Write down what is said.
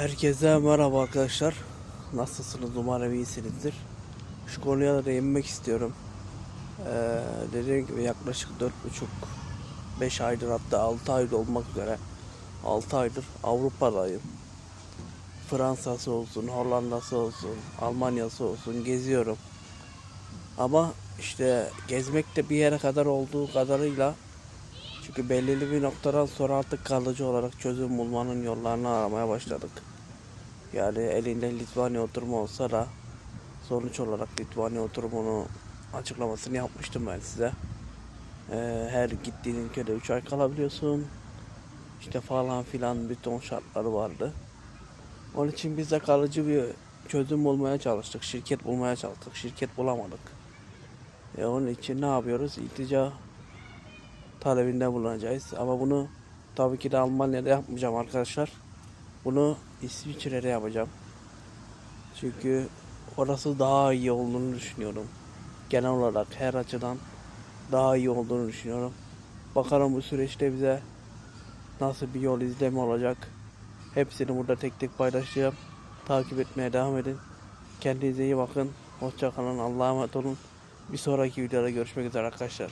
Herkese merhaba arkadaşlar. Nasılsınız? Umarım iyisinizdir. Şu konuya da değinmek istiyorum. Ee, dediğim gibi yaklaşık 4,5-5 aydır hatta 6 aydır olmak üzere 6 aydır Avrupa'dayım. Fransa'sı olsun, Hollanda'sı olsun, Almanya'sı olsun geziyorum. Ama işte gezmek de bir yere kadar olduğu kadarıyla çünkü belirli bir noktadan sonra artık kalıcı olarak çözüm bulmanın yollarını aramaya başladık. Yani elinde Litvanya oturumu olsa da sonuç olarak Litvanya oturumunu açıklamasını yapmıştım ben size. Ee, her gittiğin ülkede 3 ay kalabiliyorsun. İşte falan filan bir ton şartları vardı. Onun için biz de kalıcı bir çözüm bulmaya çalıştık. Şirket bulmaya çalıştık. Şirket bulamadık. E onun için ne yapıyoruz? İltica talebinde bulunacağız. Ama bunu tabii ki de Almanya'da yapmayacağım arkadaşlar. Bunu İsviçre'de yapacağım. Çünkü orası daha iyi olduğunu düşünüyorum. Genel olarak her açıdan daha iyi olduğunu düşünüyorum. Bakalım bu süreçte bize nasıl bir yol izleme olacak. Hepsini burada tek tek paylaşacağım. Takip etmeye devam edin. Kendinize iyi bakın. Hoşça kalın. Allah'a emanet olun. Bir sonraki videoda görüşmek üzere arkadaşlar.